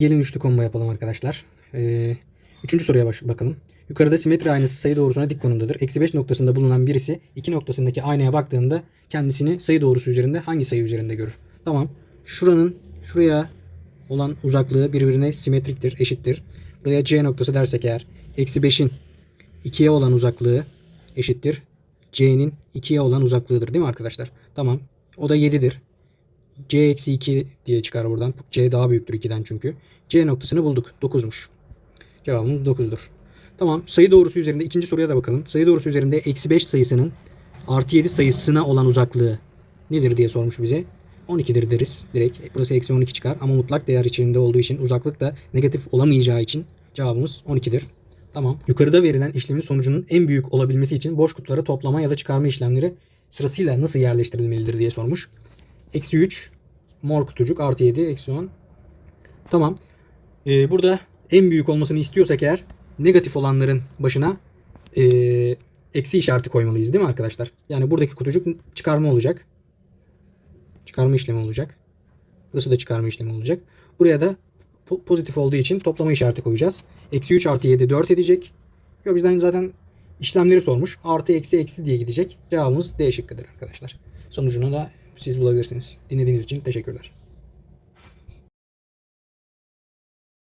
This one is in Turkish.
Gelin üçlü combo yapalım arkadaşlar. Ee, üçüncü soruya baş- bakalım. Yukarıda simetri aynası sayı doğrusuna dik konumdadır. Eksi 5 noktasında bulunan birisi 2 noktasındaki aynaya baktığında kendisini sayı doğrusu üzerinde hangi sayı üzerinde görür? Tamam. Şuranın şuraya olan uzaklığı birbirine simetriktir, eşittir. Buraya C noktası dersek eğer eksi 5'in 2'ye olan uzaklığı eşittir. C'nin 2'ye olan uzaklığıdır değil mi arkadaşlar? Tamam. O da 7'dir. C eksi 2 diye çıkar buradan. C daha büyüktür 2'den çünkü. C noktasını bulduk. 9'muş. Cevabımız 9'dur. Tamam. Sayı doğrusu üzerinde ikinci soruya da bakalım. Sayı doğrusu üzerinde eksi 5 sayısının artı 7 sayısına olan uzaklığı nedir diye sormuş bize. 12'dir deriz direkt. Burası eksi 12 çıkar ama mutlak değer içinde olduğu için uzaklık da negatif olamayacağı için cevabımız 12'dir. Tamam. Yukarıda verilen işlemin sonucunun en büyük olabilmesi için boş kutulara toplama ya da çıkarma işlemleri sırasıyla nasıl yerleştirilmelidir diye sormuş. Eksi 3 mor kutucuk artı 7 eksi 10. Tamam. Ee, burada en büyük olmasını istiyorsak eğer negatif olanların başına ee, eksi işareti koymalıyız değil mi arkadaşlar? Yani buradaki kutucuk çıkarma olacak. Çıkarma işlemi olacak. Burası da çıkarma işlemi olacak. Buraya da po- pozitif olduğu için toplama işareti koyacağız. Eksi 3 artı 7 4 edecek. Yok bizden zaten işlemleri sormuş. Artı eksi eksi diye gidecek. Cevabımız D şıkkıdır arkadaşlar. Sonucunu da siz bulabilirsiniz. Dinlediğiniz için teşekkürler.